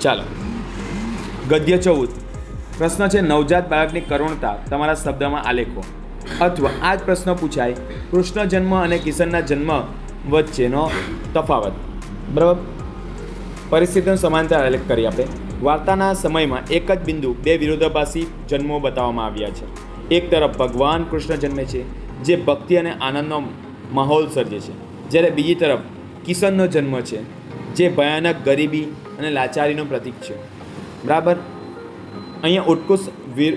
ચાલો. ગદ્ય ચૌદ. પ્રશ્ન છે, નવજાત બાળકની કરુણતા તમારા શબ્દમાં આલેખો અથવા આ જ પ્રશ્ન પૂછાય, કૃષ્ણ જન્મ અને કિશનના જન્મ વચ્ચેનો તફાવત. બરાબર? પરિસ્થિતિનો સમાનતા આલેખ કરી આપણે વાર્તાના સમયમાં એક જ બિંદુ બે વિરોધાભાસી જન્મો બતાવવામાં આવ્યા છે. એક તરફ ભગવાન કૃષ્ણ જન્મે છે, જે ભક્તિ અને આનંદનો માહોલ સર્જે છે. જ્યારે બીજી તરફ કિશનનો જન્મ છે જે ભયાનક ગરીબી અને લાચારીનું પ્રતીક છે. બરાબર? અહીંયા ઉત્કૃષ્ટ વીર,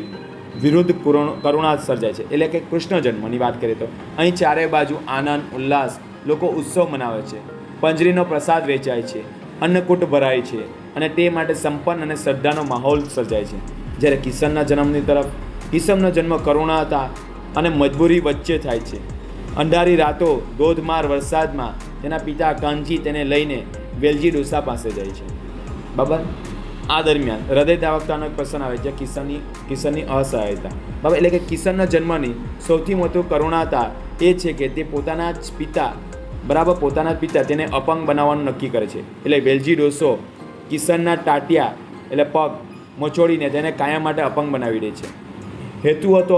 વિરુદ્ધ કરુણ- કરુણા સર્જાય છે. એટલે કે કૃષ્ણ જન્મની વાત કરીએ તો. અહીં ચારે બાજુ આનંદ, ઉલ્લાસ, લોકો ઉત્સવ મનાવે છે. પંજરીનો પ્રસાદ વેચાય છે. અન્નકૂટ ભરાય છે. અને તે માટે સંપન્ન અને શ્રદ્ધાનો માહોલ સર્જાય છે. જ્યારે કિશનના જન્મની તરફ, કિશનનો જન્મ કરુણાતા અને મજબૂરી વચ્ચે થાય છે. અંધારી રાતો, ધોધમાર વરસાદમાં તેના પિતા કાનજી તેને લઈને વેલજી ડોસા પાસે જાય છે. બરાબર આ દરમિયાન હૃદય દાવકતાનો એક પ્રશ્ન આવે છે કિશનની કિશનની અસહાયતા. બરાબર એટલે કે કિશનના જન્મની સૌથી મોટું કરુણાતા એ છે કે તે પોતાના જ પિતા, બરાબર, પોતાના જ પિતા તેને અપંગ બનાવવાનું નક્કી કરે છે. એટલે વેલજી ડોસો કિશનના ટાટિયા, એટલે પગ મચોડીને તેને કાયમ માટે અપંગ બનાવી દે છે. હેતુ હતો,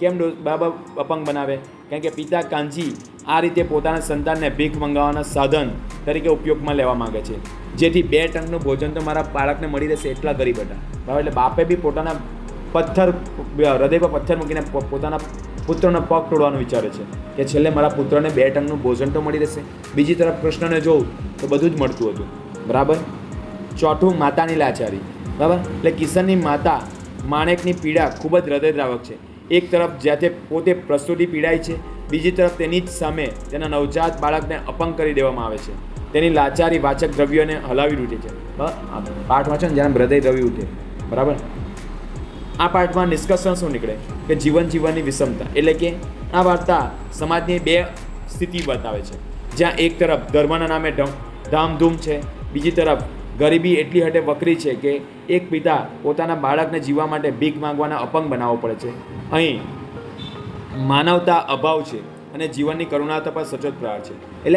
કેમ ડો બાબા અપંગ બનાવે? કારણ કે પિતા કાંજી આ રીતે પોતાના સંતાનને ભીખ મંગાવવાના સાધન તરીકે ઉપયોગમાં લેવા માંગે છે. જેથી બે ટંકનું ભોજન તો મારા બાળકને મળી રહેશે એટલા ગરીબ હતા. બરાબર, એટલે બાપે બી પોતાના પથ્થર હૃદય પર પથ્થર મૂકીને પોતાના પુત્રનો પગ તોડવાનું વિચારે છે કે છેલ્લે મારા પુત્રને બે ટંકનું ભોજન તો મળી રહેશે. બીજી તરફ કૃષ્ણને જોઉં તો બધું જ મળતું હતું. બરાબર? ચોથું, માતાની લાચારી. બરાબર? એટલે કિશનની માતા માણેકની પીડા ખૂબ જ હૃદયદ્રાવક છે. એક તરફ જ્યાં પોતે પ્રસ્તુતિ પીડાય છે બીજી તરફ તેની જ સામે તેના નવજાત બાળકને અપંગ કરી દેવામાં આવે છે. તેની લાચારી વાચક દ્રવ્યોને હલાવી ઉઠે છે. પાઠ વાંચો ને જ્યારે હૃદય દ્રવ્ય ઉઠે બરાબર? આ પાઠમાં નિષ્કર્ષણ શું નીકળે? કે જીવન જીવનની વિષમતા એટલે કે આ વાર્તા સમાજની બે સ્થિતિ બતાવે છે. જ્યાં એક તરફ ધર્મના નામે ધામધૂમ છે, બીજી તરફ ગરીબી એટલી હટે વકરી છે કે એક પિતા પોતાના બાળકને જીવવા માટે ભીખ માંગવાના અપંગ બનાવવો પડે છે. અહીં માનવતા અભાવ છે અને જીવનની કરુણાતા તપાસ સચોટ પ્રહાર છે. એટલે